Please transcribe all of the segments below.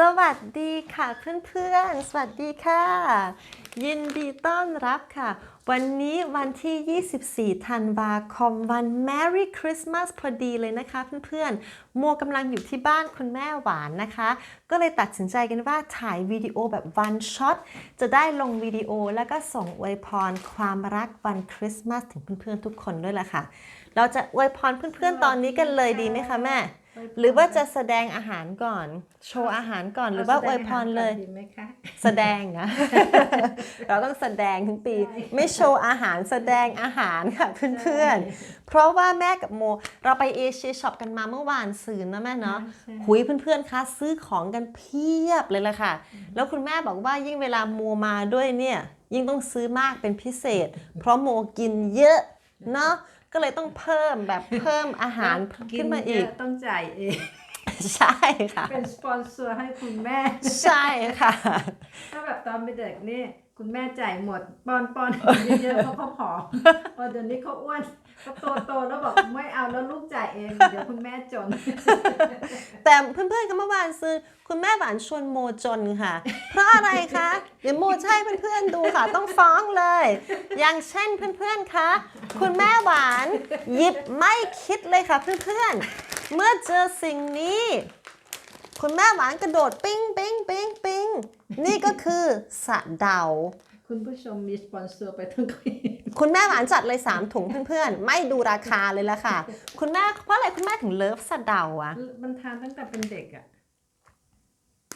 สวัสดีค่ะเพื่อนๆ สวัสดีค่ะ ยินดีต้อนรับค่ะ วันนี้วันที่ 24 ธันวาคมวัน Merry Christmas พอดีเลยนะคะเพื่อนๆ โมกำลังอยู่ที่บ้านคุณแม่หวานนะคะ ก็เลยตัดสินใจกันว่าถ่ายวิดีโอแบบ one shot จะได้ลงวิดีโอแล้วก็ส่งอวยพรความรักวันคริสต์มาสถึงเพื่อนๆ ทุกคนด้วยล่ะค่ะ เราจะอวยพรเพื่อนๆ ตอนนี้กันเลยดีไหมคะแม่ หรือว่าจะแสดงอาหารก่อน โชว์อาหารก่อนหรือว่าอวยพรเลยดีไหมคะแสดงนะ เราต้องแสดงทั้งปีใช่ไม่โชว์อาหารแสดงอาหารค่ะเพื่อนๆ เพราะว่าแม่กับโม เราไปเอเชียช็อปกันมาเมื่อวานซืนนะแม่เนาะใช่หุยเพื่อนๆคะซื้อของกันเพียบเลยละค่ะ แล้วคุณแม่บอกว่ายิ่งเวลาโมมาด้วยเนี่ย ยิ่งต้องซื้อมากเป็นพิเศษ เพราะโมกินเยอะเนาะ ก็เลยต้องเพิ่มแบบเพิ่มอาหารขึ้นมาอีกเยะต้องจ่ายเองใช่ค่ะ เป็นสปอนเซอร์ให้คุณแม่ ใช่ค่ะ ถ้าแบบตอนเป็นเด็กนี่คุณแม่จ่ายหมดปอนปอนเยอะๆเพราะเขาผอมพอเดี๋ยวนี้เขาอ้วนเขาโตโตๆแล้วบอกไม่เอาแล้วลูกจ่าย เองเดี๋ยวคุณแม่จน แต่เพื่อนๆก็เมื่อวานซื้อคุณแม่หวานชวนโมจนค่ะ เพราะอะไรคะ เดี๋ยวโมจะให้เพื่อนๆดูค่ะต้องฟ้องเลย อย่างเช่นเพื่อนๆคะคุณแม่หวานหยิบไม่คิดเลยค่ะเพื่อนๆ เมื่อเจอสิ่งนี้ คุณแม่หวานกระโดดปิ้งปิ้งปิ้งปิ้งนี่ก็คือสะเดา คุณผู้ชมมีสปอนเซอร์ไปทั้งปีคุณแม่หวานจัดเลย 3 ถุงเพื่อนๆ ไม่ดูราคาเลยละค่ะ คุณแม่เพราะอะไรคุณแม่ถึงเลิฟสะเดาอะมันทานตั้งแต่เป็นเด็กอะ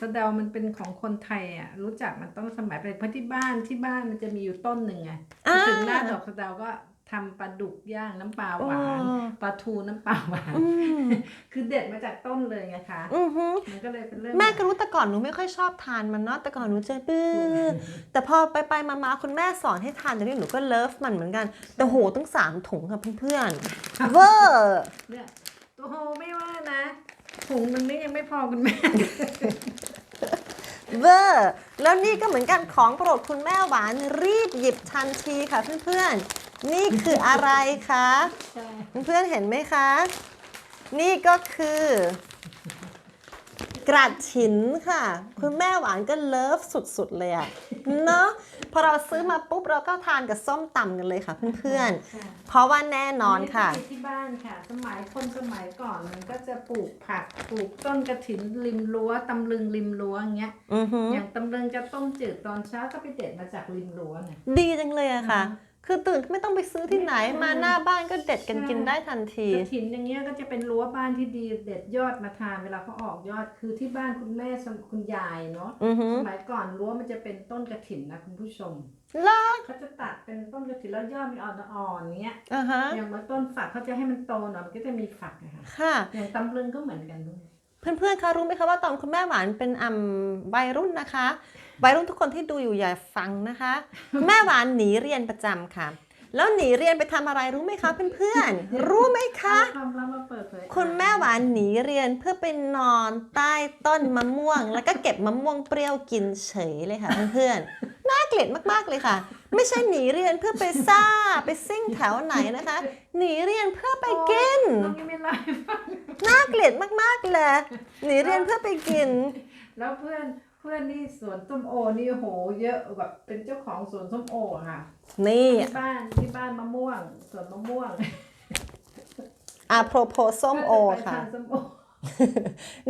สะเดามันเป็นของคนไทยอะรู้จักมันต้องสมัยไปเพราะที่บ้านที่บ้านมันจะมีอยู่ต้นหนึ่งไงอ่า ถึงหน้าดอกสะเดาก็ ทำปลาดุกย่างน้ำปลาหวานอ๋อปลาทูน้ำปลาหวานอืมคือเด็ดมาจากต้นเลยไงคะอือฮึมันก็เลยเป็นเรื่องแม่ก็รู้แต่ก่อนหนูไม่ค่อยชอบทานมันเนาะแต่ก่อนหนูจะบื้อแต่พอไปไปๆมาๆคุณแม่สอนให้ทานเดี๋ยวนี้หนูก็เลิฟมันเหมือนกัน แต่โหตั้งสามถุงค่ะเพื่อนๆเวอร์เนี่ยตัวโฮไม่ว่านะถุงมันนี่ยังไม่พอคุณแม่เวอร์แล้วนี่ก็เหมือนกันของโปรดคุณแม่หวานรีบหยิบทันทีค่ะเพื่อนๆ นี่คืออะไรคะใช่เพื่อนๆเห็นไหมคะ นี่ก็คือ กระถินค่ะ คุณแม่หวานก็เลิฟสุดๆเลยอะเนาะพอเราซื้อมาปุ๊บเราก็ทานกับส้มตำกันเลยค่ะเพื่อนๆ เพราะว่าแน่นอนค่ะ ที่ที่บ้านค่ะ สมัยคนสมัยก่อนมันก็จะปลูกผักปลูกต้นกระถินริมรั้วตำลึงริมรั้วอย่างเงี้ยอือหืออย่างตำลึงจะต้มจืดตอนเช้าก็ไปเด็ดมาจากริมรั้วเนี่ยดีจังเลยอะค่ะ คือตื่นไม่ต้องไปซื้อที่ไหนไม่มาหน้าบ้านก็เด็ดกันใช่กินได้ทันทีกระถินอย่างเงี้ยก็จะเป็นรั้วบ้านที่ดีเด็ดยอดมาทานเวลาเขาออกยอดคือที่บ้านคุณแม่สมคุณยายเนาะอือหือสมัยก่อนรั้วมันจะเป็นต้นกระถินนะคุณผู้ชมลาเขาจะตัดเป็นต้นกระถินแล้วยอดมันอ่อนๆเนี้ยอ่าฮะอย่างเมื่อต้นฝักเขาจะให้มันโตหน่อยมันก็จะมีฝักอะค่ะค่ะอย่างตำลึงก็เหมือนกันด้วยเพื่อนๆคะรู้ไหมคะว่าตอนคุณแม่หวานเป็นอ่ำวัยรุ่นนะคะ วัยรุ่นทุกคนที่ดูอยู่อย่าฟังนะคะคุณแม่หวานหนีเรียนประจำค่ะ แล้วหนีเรียนไปทำอะไรรู้ไหมคะเพื่อนๆรู้ไหมคะเอาความลับมาเปิดเผยคุณแม่หวานหนีเรียนเพื่อไปนอนใต้ต้นมะม่วง แล้วก็เก็บมะม่วงเปรี้ยวกินเฉยเลยค่ะเพื่อนๆน่าเกลียดมากๆเลยค่ะ ไม่ใช่หนีเรียนเพื่อไปซ่าไปซิ่งแถวไหนนะคะ หนีเรียนเพื่อไปกิน น้องยังไม่ไล่าให้ฟังน่าเกลียดมากๆเลย หนีเรียนเพื่อไปกิน แล้วเพื่อนเพื่อนนี่สวนส้มโอนี่โห เยอะแบบเป็นเจ้าของสวนส้มโออะค่ะนี่ที่บ้านที่บ้านมะม่วงสวนมะม่วงอาโปรโพส้มโอก็จไปค่ะทานส้มโอ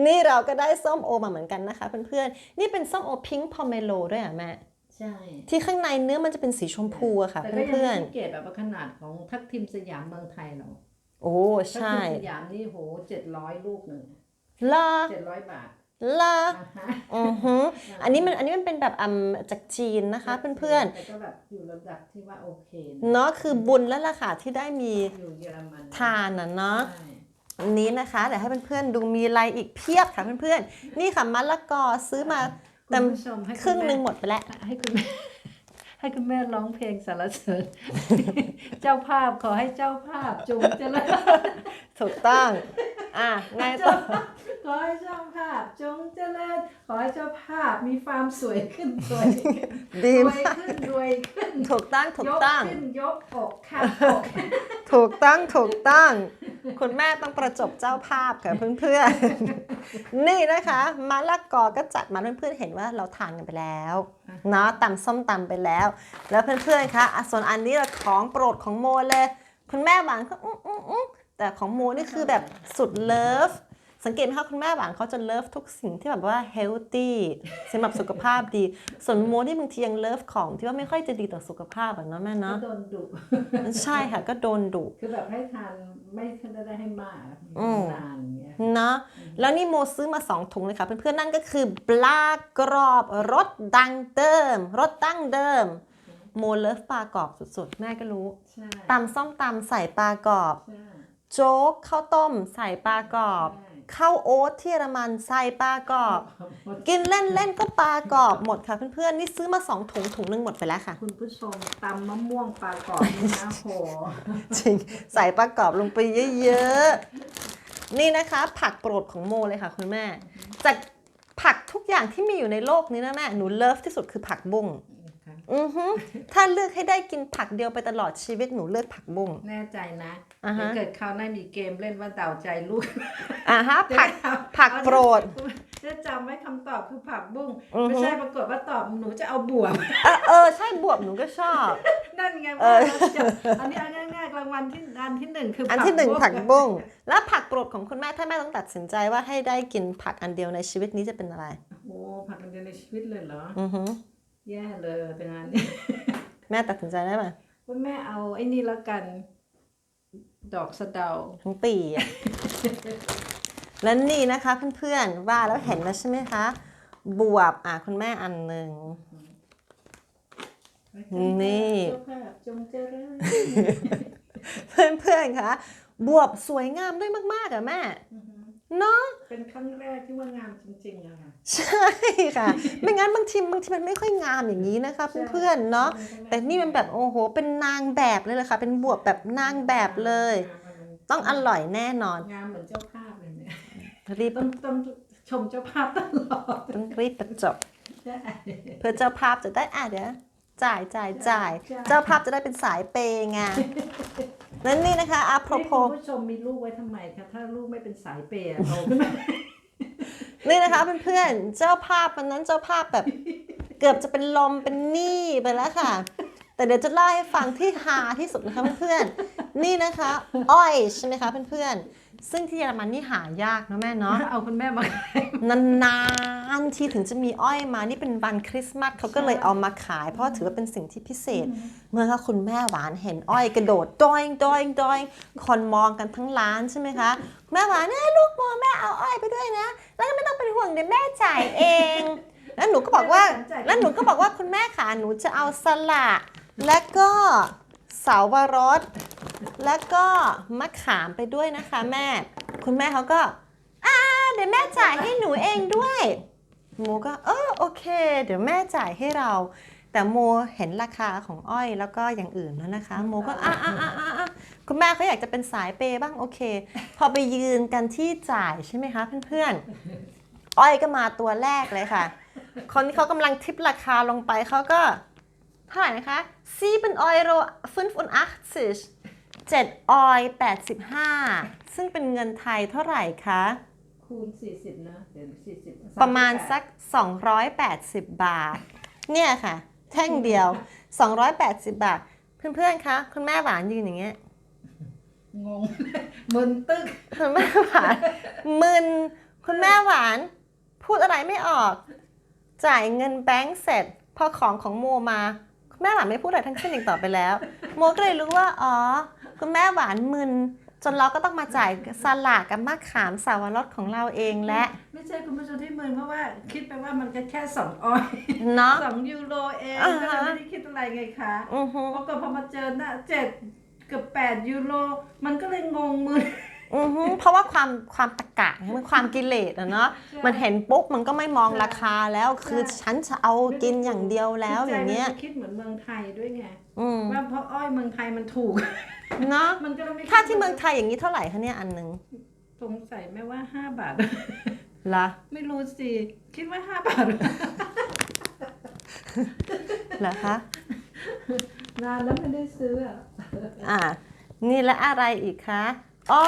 นี่เราก็ได้ส้มโอมาเหมือนกันนะคะเพื่อนๆ นี่เป็นส้มโอพิงค์พอเมโลด้วยอะแม่ใช่ ที่ข้างในเนื้อมันจะเป็นสีชมพูอะค่ะแต่ก็ยังเพื่อนไม่เกตแบบว่าขนาดของทัพทิมสยามเมืองไทยหรอกๆโอ้ทัพใช่ทิมสยามนี่โหเจ็ดร้อยลูกหนึ่งลาเจ็ดร้อยบาท ลาอ่าฮะอือฮึอันนี้มันอันนี้มันเป็นแบบอืมจากจีนนะคะเพื่อนแต่ก็แบบอยู่ระดับที่ว่าโอเคๆนะเนาะคือบุญแล้วล่ะค่ะที่ได้มีอยู่เยอรมันทานนะเนาะใช่อันนี้นะคะเดี๋ยวให้เพื่อนๆดูมีอะไรอีกเพียบค่ะเพื่อนๆนี่ค่ะมะละกอซื้อมาเต็มคุณผู้ชมให้ครึ่งหนึ่งณหมดไปแล้วแม่ให้คุณแม่ให้คุณแม่ร้องเพลงสรรเสริญเจ้าภาพขอให้เจ้าภาพจงเจริญถูกต้อง อะไงต่อขอให้เจ้าภาพจงเจริญ ขอให้เจ้าภาพมีความสวยขึ้นสวยขึ้นดีรวยมากขึ้นรวยขึ้นถูกต้องถูยกกต้อง ขึ้นยกอกค่ะอกถูกต้องถูกต้อง คุณแม่ต้องประจบเจ้าภาพค่ะเพื่อนๆ นี่นะคะมะละกอก็จัดมาเพื่อนๆเห็นว่าเราทานกันไปแล้วเนาะตำส้มตำไปแล้ว แล้วเพื่อนๆคะอะส่วนอันนี้ละของโปรดของโมเลย คุณแม่หวานก็อื้ออื้ออื้อแต่ของโมนี่คือแบบสุดเลิฟ สังเกตไหมคะคุณแม่หวานเขาจะเลิฟทุกสิ่งที่แบบว่า healthy สำหรับสุขภาพดี ส่วนโมนี่บางทียังเลิฟของที่ว่าไม่ค่อยจะดีต่อสุขภาพอะเนาะแม่ก็เนาะโดนดุใช่ค่ะก็โดนดุคือแบบให้ทานไม่ได้ให้มากอืมนานอย่างเงี้ยเนาะแล้วนี่โมซื้อมา 2 ถุงเลยค่ะ เพื่อนๆนั่นก็คือปลากรอบรสดังเดิมรสดั้งเดิมโมเลิฟปลากรอบสุดๆ แม่ก็รู้ใช่ตำส้มตำใส่ปลากรอบใช่โจ๊กข้าวต้มใส่ปลากรอบใช่ ข้าวโอ๊ตที่เยอรมันใส่ปลากรอบ กินเล่นๆก็ปลากรอบหมดค่ะเพื่อนๆนี่ซื้อมา2ถุงถุงหนึงหมดไปแล้วค่ะ คุณผู้ชมตำมะม่วงปลากรอบนี่นะโหจริงใส่ปลากรอบลงไปเยอะๆ นี่นะคะ ผักโปรดของโมเลยค่ะคุณแม่ จากผักทุกอย่างที่มีอยู่ในโลกนี้นะแม่ หนูเลิฟที่สุดคือผักบุ้ง อือฮึถ้าเลือกให้ได้กินผักเดียวไปตลอดชีวิตหนูเลือกผักบุ้ง แน่ใจนะอ่าฮะ ถ้าเกิดคราวหน้ามีเกมเล่นว่าเดาใจลูกอ่าฮะผัก ผักโปรด จะจำไว้คำตอบคือผักบุ้งอือฮึ ไม่ใช่ปรากฏว่าตอบหนูจะเอาบวบ เออเออใช่บวบหนูก็ชอบ นั่นไงเอว่าอ เราจะอันนี้เอาง่ายๆรางวัลที่อันที่หนึ่งคืออัอันที่หนึ่งผักบุ้งแล้วผักโปรดของคุณแม่ถ้าแม่ต้องตัดสินใจว่าให้ได้กินผักอันเดียวในชีวิตนี้จะเป็นอะไร โอ้ผักอันเดียวในชีวิตเลยเหรอ อือฮึ แย่เลยเป็นอันนี้แม่ตัดสินใจได้ไหมว่าแม่เอาไอ้นี่แล้วกัน ดอกสะเดาทั้งปีอะและนี่นะคะเพื่อนๆว่าแล้วเห็นแล้วใช่ไหมคะ บวบอะคุณแม่อันหนึ่ง นี่ เจ้าภาพจงเจริญเพื่อนๆคะบวบสวยงามด้วยมากๆอะแม่ เนาะเป็นครั้งแรกที่ว่างามจริงๆอะค่ะ ใช่ค่ะ ไม่งั้นบางทีบางทีมันไม่ค่อยงามอย่างนี้นะคะเพื่อนๆเนาะแต่นี่มันแบบโอ้โห เป็นนางแบบเลยเลยค่ะ เป็นบวบแบบนางแบบเลย ต้องอร่อยแน่นอนงามเหมือนเจ้าภาพเลยเนี่ยรีบต้องต้องชมเจ้าภาพตลอดต้องรีบประจบใช่ เพื่อเจ้าภาพจะได้อะเดี๋ยว จ่ายจ่ายจ่าย จ่าย เจ้าภาพจะได้เป็นสายเปย์ไงนั่นนี่นะคะอาโปรนี่โพ คุณผู้ชมมีลูกไว้ทำไมคะถ้าลูกไม่เป็นสายเปย์อะโตขึ้นมานี่นะคะเพื่อนๆ เจ้าภาพวันนั้นเจ้าภาพแบบ เกือบจะเป็นลมเป็นหนี้ไปแล้วค่ะ แต่เดี๋ยวจะเล่าให้ฟังที่ฮาที่สุดนะคะเพื่อนๆ นี่นะคะ อ้อยใช่ไหมคะเพื่อนๆ ซึ่งที่เยอรมันนี่หายากนะแม่เนาะ เอาคุณแม่มานานๆทีถึงจะมีอ้อยมา นี่เป็นวันคริสต์มาสเขาก็เลยเอามาขาย เพราะถือว่าเป็นสิ่งที่พิเศษ เมื่อคุณแม่หวานเห็นอ้อยกระโดดดอยดอยดอยคนมองกันทั้งร้านใช่ไหมคะ แม่หวานเนี่ยลูกโมแม่เอาอ้อยไปด้วยนะ แล้วก็ไม่ต้องเป็นห่วงเดี๋ยวแม่จ่ายเอง แล้วหนูก็บอกว่า แล้วหนูก็บอกว่าคุณแม่ขาหนูจะเอาสละ และก็เสาวรสแล้วก็มะขามไปด้วยนะคะแม่ คุณแม่เขาก็อ่าเดี๋ยวแม่จ่ายให้หนูเองด้วยโมก็เออโอเค เดี๋ยวแม่จ่ายให้เรา แต่โมเห็นราคาของอ้อยแล้วก็อย่างอื่นแล้วนะคะ โมก็อะอะอะอะอะคุณแม่เขาอยากจะเป็นสายเปย์บ้างโอเค พอไปยืนกันที่จ่ายใช่ไหมคะเพื่อนๆ อ้อยก็มาตัวแรกเลยค่ะ คนที่เขากำลังทิปราคาลงไปเขาก็เท่าไหร่นะคะ 7 Euro 85 7ออย85 ซึ่งเป็นเงินไทยเท่าไหร่คะ คูณ 40 นะเดี๋ยว40ประมาณสัก 280 บาท เนี่ยค่ะ แท่งเดียว 280 บาท เพื่อนๆ คะ คุณแม่หวานยืนอย่างเงี้ย งง มึนตึกคุณแม่หวานมึน คุณแม่หวาน พูดอะไรไม่ออก จ่ายเงินแบงก์เสร็จ พอของของโมมาคุณ แม่หวานไม่พูดอะไรทั้งสิ้นอีกต่อไปแล้ว โมก็เลยรู้ว่าอ๋อคุณแม่หวานมึนจนเราก็ต้องมาจ่ายสลากกับมะขามสาวรสของเราเองและ ไม่ใช่คุณผู้ชมที่มึนเพราะว่าคิดไปว่ามันก็แค่สองออยเนาะสองยูโรเองอ่าก็ฮะเลยไม่ได้คิดอะไรไงคะอือฮึปรากฏพอมาเจอหน้าเจ็ดเกับแปดยูโรมันก็เลยงงมึนอือฮึ เพราะว่าความความตะกะมันความกิเลสอะเนาะมันเห็นปุ๊บมันก็ไม่มองราคาแล้วคือฉันจะเอากินอย่างเดียวแล้วอย่างเงี้ยใจมันคิดเหมือนเมืองไทยด้วยไงอืมว่าเพราะอ้อยเมืองไทยมันถูกเนาะมันก็เลยไม่ถ้าที่เมืองไทยอย่างนี้เท่าไหร่คะเนี่ยอันหนึ่งสงสัยแม่ว่าห้าบาทละไม่รู้สิคิดว่าห้าบาทเหรอคะนานแล้วไม่ได้ซื้ออะอ่านี่และอะไรอีกคะ อ๋อ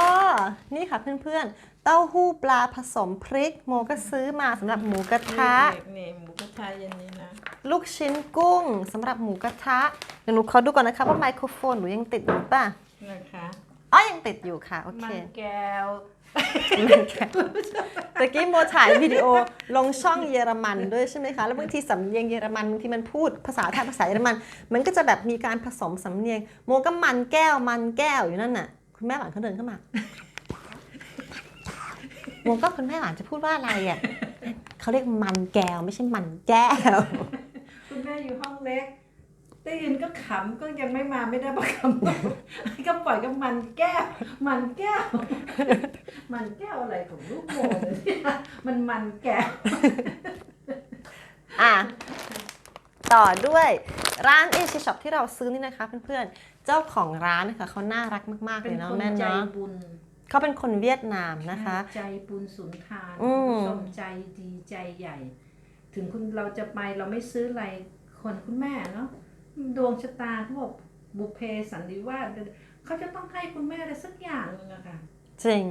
นี่ค่ะเพื่อนๆ เต้าหู้ปลาผสมพริก โมก็ซื้อมาสำหรับหมูกระทะ นี่หมูกระทะเย็นนี้นะ ลูกชิ้นกุ้งสำหรับหมูกระทะ เดี๋ยวหนูขอดูก่อนนะคะว่าไมโครโฟนหนูยังติดอยู่ป่ะนะคะอ๋อยังติดอยู่ค่ะ โอเค มันแก้วมันแค่ตะกี้โมถ่ายวิดีโอลงช่องเยอรมันด้วยใช่ไหมคะ แล้วบางทีสำเนียงเยอรมันบางทีมันพูดภาษาไทยภาษาเยอรมัน มันก็จะแบบมีการผสมสำเนียง โมก็มันแก้วมันแก้วอยู่นั่นน่ะ คุณแม่หวานเขาเดินเข้ามาโมก็คุณแม่หวานจะพูดว่าอะไรอะเขาเรียกมันแก้วไม่ใช่มันแก้ว คุณแม่อยู่ห้องเล็กได้ยินก็ขำก็ยังไม่มาไม่ได้ประคำก็ปล่อยก็มันแก้ว มันแก้ว มันแก้วอะไรของลูกโมเนี่ยมันมันแก้ว อะ ต่อด้วยร้านเอชช็อปที่เราซื้อนี่นะคะเพื่อนๆ เจ้าของร้านนะคะเขาน่ารักมากๆเลเป็นยเนาะคนแม่ใจเนาะบุญเขาเป็นคนเวียดนามนะคะ ใจบุญสุนทานอืม สมใจดีใจใหญ่ ถึงคุณเราจะไปเราไม่ซื้ออะไรคนคุณแม่เนาะดวงชะตาเขาบอกบุพเพสันนิวาสเขาจะต้องให้คุณแม่อะไรสักอย่างหนึงอะค่ะ จริง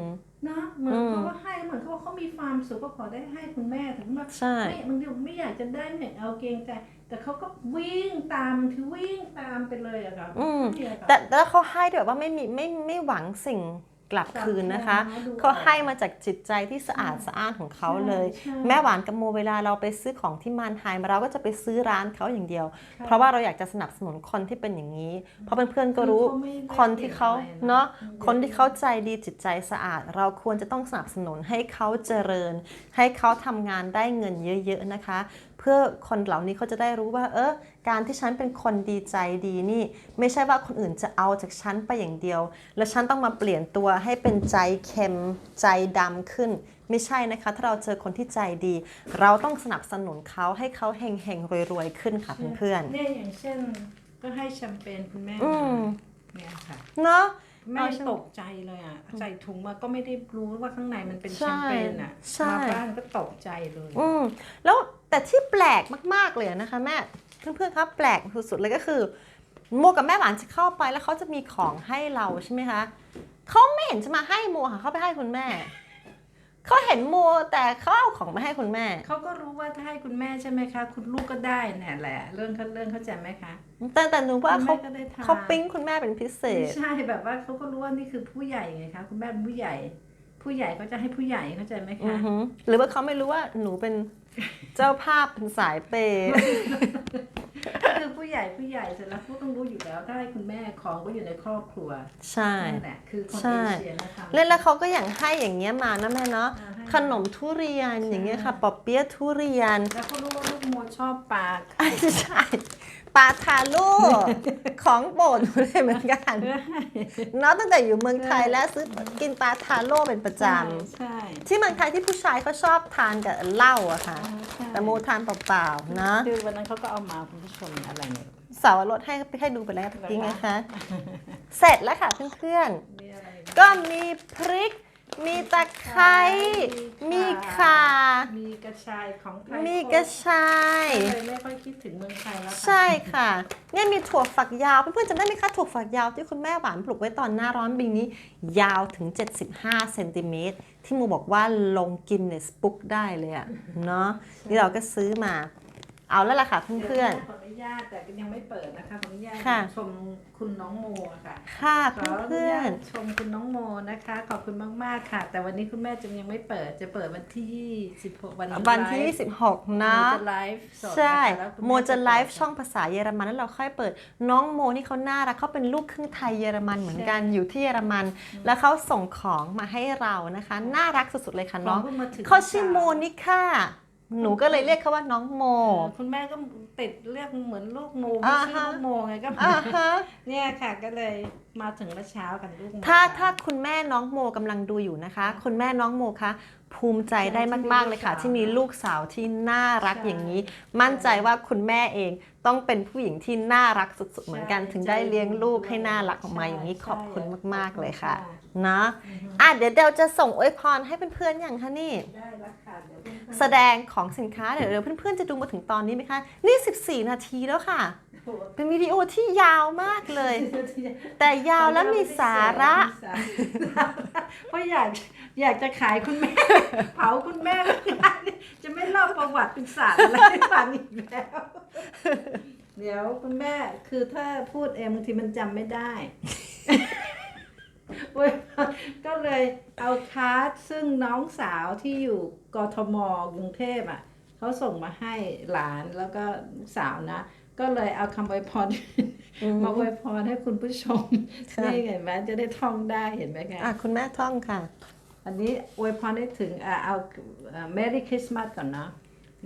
เนาะเหมือนอืมเขาก็ให้เหมือนเขาว่าเขามีความสุขก็ขอได้ให้คุณแม่ถึงว่าใช่ ไม่บางทีไม่อยากจะได้ไม่เอาเกรงใจ แต่เขาก็วิ่งตามคือวิ่งตามไปเลยอะค่ะอืม เนี่ยค่ะ แต่แล้วเขาให้แบบว่าไม่มีไม่ไม่หวังสิ่ง กลับคืนนะคะดูเขาให้มาจากจิตใจที่สะอาดสะอ้านของเขาเลยใช่แม่หวานกับโมเวลาเราไปซื้อของที่มานไฮมาเราก็จะไปซื้อร้านเขาอย่างเดียวค่ะเพราะว่าเราอยากจะสนับสนุนคนที่เป็นอย่างนี้ เพราะเพื่อนๆก็รู้คือเขาไม่ได้คนที่เขาเก่งอะไรนะเนาะอืมคนที่เขาใจดีจิตใจสะอาด เราควรจะต้องสนับสนุนให้เขาเจริญ ให้เขาทำงานได้เงินเยอะ ๆนะคะ เพื่อคนเหล่านี้เขาจะได้รู้ว่า เออการที่ฉันเป็นคนดีใจดีนี่ ไม่ใช่ว่าคนอื่นจะเอาจากฉันไปอย่างเดียว แล้วฉันต้องมาเปลี่ยนตัวให้เป็นใจเค็มใจดำขึ้น ไม่ใช่นะคะ ถ้าเราเจอคนที่ใจดี เราต้องสนับสนุนเขาให้เขาเฮงเฮงๆรวยๆขึ้นค่ะเพื่อนเนี่ยอย่างเช่นก็ให้แชมเปญคุณแม่ๆอืมเนี่ยค่ะเนาะ แม่เอาแชมตกใจเลยอะใส่ถุงมาก็ไม่ได้รู้ว่าข้างในมันเป็นใช่แชมเปญอะใช่มาบ้านก็ตกใจเลยอืมแล้วแต่ที่แปลกมากๆเลยนะคะแม่เพื่อนๆครับแปลกสุดๆเลยก็คือโมกับแม่หวานจะเข้าไปแล้วเขาจะมีของให้เราใช่ไหมคะเขาไม่เห็นจะมาให้โมค่ะเขาไปให้คุณแม่ เขาเห็นโมแต่เขาเอาของมาให้คุณแม่ เขาก็รู้ว่าถ้าให้คุณแม่ใช่ไหมคะ คุณลูกก็ได้เนี่ยแหละ เรื่องเขาเรื่องเข้าใจไหมคะ แต่แต่หนูว่าคุณเขาแม่ก็ได้ทาน เขาปิ๊งคุณแม่เป็นพิเศไม่ษ ใช่แบบว่าเขาก็รู้ว่านี่คือผู้ใหญ่ไงคะคุณแม่เป็นผู้ใหญ่ ผู้ใหญ่ก็จะให้ผู้ใหญ่เข้าใจไหมอืคะ อหือหรือว่าเขาไม่รู้ว่าหนูเป็น เจ้าภาพเป็นสายเปย์คือผู้ใหญ่ผู้ใหญ่เสร็จแล้วผู้ต้องรู้อยู่แล้วถ้าให้คุณแม่ของก็อยู่ในครอบครัว ใช่นั่นแหละคือคนใช่เอเชียนะคะเล่นแล้วเขาก็อย่างให้อย่างเงี้ยมานะแม่เนาะอ่าให้ขนมทุเรียนใช่อย่างเงี้ยค่ะปอเปี๊ยะทุเรียน แล้วเขารู้ว่าลูกโมชอบปลาไอ้ใช่ปลาทาโร่ของโปรดหนูเลยเหมือนกันเนาะตั้งแต่อยู่เมืองไทยแล้วซื้อกินปลาทาโร่เป็นประจใช่ำที่เมืองไทยที่ผู้ชายเขาชอบทานกับเหล้าอะค่ะใช่แต่โมทานเปล่าๆนะคือวันนั้นเขาก็เอามาคุณผู้ชมอะไรเนี่ยเสาวรสให้ให้ดูไปแล้วจริงนะคะ เสร็จแล้วค่ะเพื่อนมีอะไรนะๆก็มีพริก มีตะไคร้ มีข่า มีกระชายของไทยมีกระชาย เลยไม่ค่อยคิดถึงเมืองไทยแล้วค่ะใช่ค่ะ เนี่ยมีถั่วฝักยาว เพื่อนๆจำได้ไหมคะถั่วฝักยาวที่คุณแม่หวานปลูกไว้ตอนหน้าร้อนปีนี้ ยาวถึง 75เซนติเมตรที่มูบอกว่าลงกินเนสบุ๊กได้เลยอะเนาะนี่เราก็ซื้อมา เอาแล้วล่ะค่ะเพื่อนขออนุญาตแต่ก็ยังไม่เปิดนะคะขออนุญาตค่ะชมคุณน้องโมค่ะๆค่ะขออนุเพื่อญานตชมคุณน้องโมนะคะ ขอบคุณมากๆค่ะ แต่วันนี้คุณแม่จะยังไม่เปิดจะเปิดวันที่26วันนี้ๆวันที่26นะจะไลฟ์สดใช่นะคะแล้วคุณโมจะไลฟ์เปิดช่องภาษาเยอรมันแล้วเราค่อยเปิดน้องโมนี่เขาน่ารักเขาเป็นลูกครึ่งไทยเยอรมันเหมือนกันอยู่ที่เยอรมัน แล้วเขาส่งของมาให้เรานะคะ น่ารักสุดๆเลยค่ะน้องขพิ่มาถึงเขาชื่อโมนิค่า หนูก็เลยเรียกเขาว่าน้องโมเออคุณแม่ก็ติดเรียกเหมือนลูกโมไม่อ่าชื่อฮะลูกโมไงก็อ่าฮะเนี่ยค่ะก็เลยมาถึงเมื่อเช้ากันลูกโมถ้าค่ะถ้าคุณแม่น้องโมกำลังดูอยู่นะคะ คุณแม่น้องโมคะ ภูมิใจได้มาก ๆ เลยค่ะ ที่มีลูกสาวที่น่ารักอย่างนี้ มั่นใจว่าคุณแม่เองต้องเป็นผู้หญิงที่น่ารักสุด ๆ เหมือนกันถึงได้เลี้ยงลูกให้น่ารักออกมาอย่างนี้ขอบคุณมาก ๆ เลยค่ะนะอะเดี๋ยวเดวจะส่งอวยพรให้เพื่อนๆอย่างคะนี่ได้แล้วค่ะเดี๋ยวเพื่อนๆแสดงของสินค้าเดี๋ยวเดี๋ยวเพื่อนๆจะดูมาถึงตอนนี้ไหมคะนี่ 14 นาทีแล้วค่ะ เป็นวิดีโอที่ยาวมากเลย แต่ยาวและมีสาระมีสาระ เพราะอยากอยากจะขายคุณแม่ เผาคุณแม่แล้วงานนี้จะไม่เล่าประวัติเป็นศาสตร์อะไรให้ฟังอีกแล้ว เดี๋ยวคุณแม่คือถ้าพูดเองบางทีมันจำไม่ได้เว้ยก็เลยเอาคาร์ดซึ่งน้องสาวที่อยู่กทมกรุงเทพอะเขาส่งมาให้หลานแล้วก็ลูกสาวนะ ก็เลยเอาคำอวยพรมาอวยพรให้คุณผู้ชมค่ะนี่เห็นไหมจะได้ท่องได้เห็นไหมคะอะคุณแม่ท่องค่ะ อันนี้อวยพรให้ถึงอะเอาเอ่อ Merry Christmas ก่อนนะ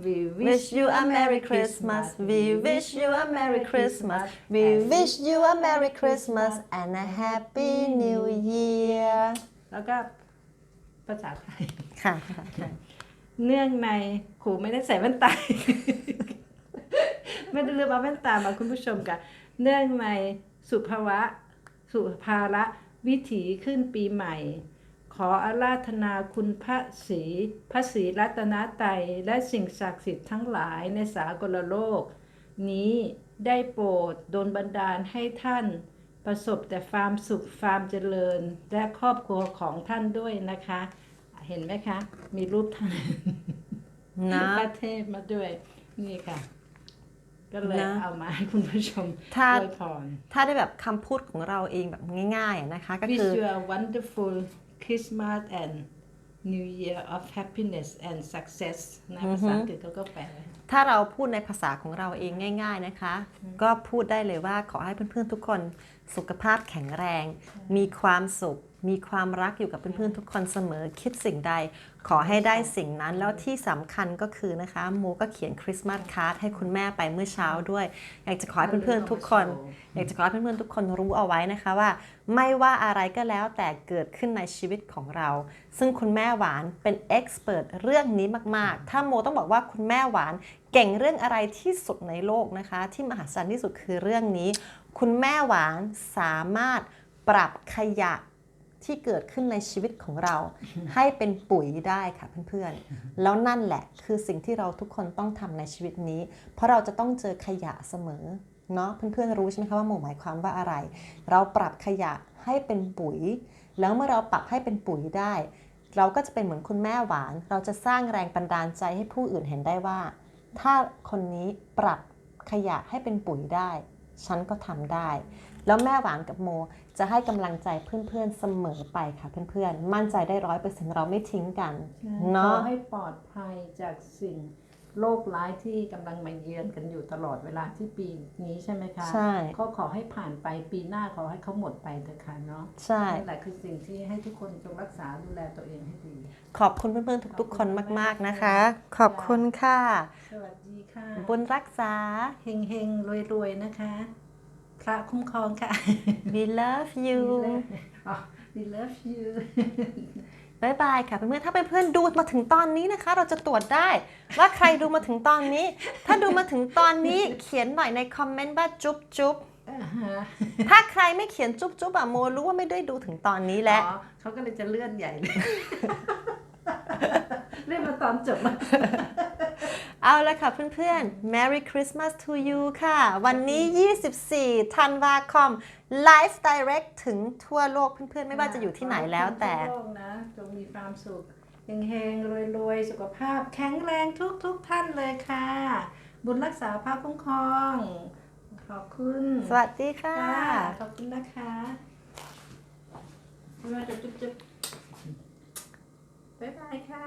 We Wish you a Merry Christmas We wish you a Merry Christmas We wish you a Merry Christmas and a Happy New Year แล้วก็ภาษาไทย ค่ะค่ะเนื่องในครูไม่ได้ใส่แว่นตา ไม่ได้ลืมเอาแว่นตามาคุณผู้ชมกันเนื่องในสุภาวะ สุภาระวิถีขึ้นปีใหม่ ขออาราธนาคุณพระศรีพระศรีรัตนตรัยและสิ่งศักดิ์สิทธิ์ทั้งหลายในสากลโลก นี้ได้โปรดโดนบันดาลให้ท่านประสบแต่ความสุขความเจริญ และครอบครัวของท่านด้วยนะคะ เห็นไหมคะ มีรูปท่านนะพระเทพมาด้วย นี่ค่ะ ก็เลยนะเอามาให้คุณผู้ชมถ้า อวยพร ถ้าได้แบบคำพูดของเราเองแบบง่ายๆอะนะคะ ก็ Wish คือ you a wonderful Christmas and New Year of happiness and success นะภาษาอังกฤษเขาก็แปลถ้าเราพูดในภาษาของเราเองง่ายๆนะคะก็พูดได้เลยว่าขอให้เพื่อนๆทุกคนสุขภาพแข็งแรง มีความสุข มีความรักอยู่กับเพื่อนๆทุกคนเสมอคิดสิ่งใด ขอให้ได้สิ่งนั้นแล้วที่สำคัญก็คือนะคะโมก็เขียนคริสต์มาสการ์ดให้คุณแม่ไปเมื่อเช้าด้วย อยากจะขอให้เพื่อนๆทุกคน อยากจะขอให้เพื่อนๆทุกคนรู้เอาไว้นะคะว่า ไม่ว่าอะไรก็แล้วแต่เกิดขึ้นในชีวิตของเรา ซึ่งคุณแม่หวานเป็นเอ็กซ์เพรสเรื่องนี้มากๆ ถ้าโมต้องบอกว่าคุณแม่หวานเก่งเรื่องอะไรที่สุดในโลกนะคะ ที่มหัศจรรย์ที่สุดคือเรื่องนี้ คุณแม่หวานสามารถปรับขยะ ที่เกิดขึ้นในชีวิตของเรา ให้เป็นปุ๋ยได้ค่ะเพื่อนๆ แล้วนั่นแหละคือสิ่งที่เราทุกคนต้องทำในชีวิตนี้ เพราะเราจะต้องเจอขยะเสมอเนาะเพื่อนๆรู้ใช่ไหมคะว่าโมหมายความว่าอะไร เราปรับขยะให้เป็นปุ๋ย แล้วเมื่อเราปรับให้เป็นปุ๋ยได้ เราก็จะเป็นเหมือนคุณแม่หวาน เราจะสร้างแรงบันดาลใจให้ผู้อื่นเห็นได้ว่า ถ้าคนนี้ปรับขยะให้เป็นปุ๋ยได้ ฉันก็ทำได้ แล้วแม่หวานกับโม จะให้กำลังใจเพื่อนๆเสมอไปค่ะเพื่อนๆ มั่นใจได้ร้อยเปอร์เซ็นต์เราไม่ทิ้งกันขอเนาะให้ปลอดภัยจากสิ่งโรคร้ายที่กำลังมาเยือนกันอยู่ตลอดเวลาที่ปีนี้ใช่ไหมคะใช่ก็ขอให้ผ่านไปปีหน้าขอให้เขาหมดไปเถอะค่ะเนาะใช่นั่นแหละคือสิ่งที่ให้ทุกคนจงรักษาดูแลตัวเองให้ดี ขอบคุณเพื่อนๆทุกๆคนมาก ๆนะคะ ขอบคุณค่ะ สวัสดีค่ะ บุญรักษาเฮงเฮงรวยรวยๆนะคะ พระคุ้มครองค่ะ we love you อ๋อ we love you บายบายค่ะเพื่อนๆถ้าเพื่อนๆดูมาถึงตอนนี้นะคะ เราจะตรวจได้ว่าใครดูมาถึงตอนนี้ ถ้าดูมาถึงตอนนี้เขียนหน่อยในคอมเมนต์ว่าจุ๊บจุ๊บอ่าฮะถ้าใครไม่เขียนจุ๊บจุ๊บอะโมรู้ว่าไม่ได้ดูถึงตอนนี้แล้วอ๋อเขาก็เลยจะเลื่อนใหญ่เลย เลื่อนมาตอนจบเอาละค่ะเพื่อนๆ Merry Christmas to you ค่ะ วันนี้ 24 ธันวาคม Live Direct ถึงทั่วโลกเพื่อนๆ ไม่ว่าจะอยู่ที่ไหนแล้วแต่ขอให้ทุกโลกนะจงมีความสุขเฮงๆรวยๆ สุขภาพแข็งแรงทุกทุกๆท่านเลยค่ะ บุญรักษาภาพคุ้มครอง ขอบคุณ สวัสดีค่ะค่ะ ขอบคุณนะคะไม่ว่าจะจุ๊บๆบ๊ายบายค่ะ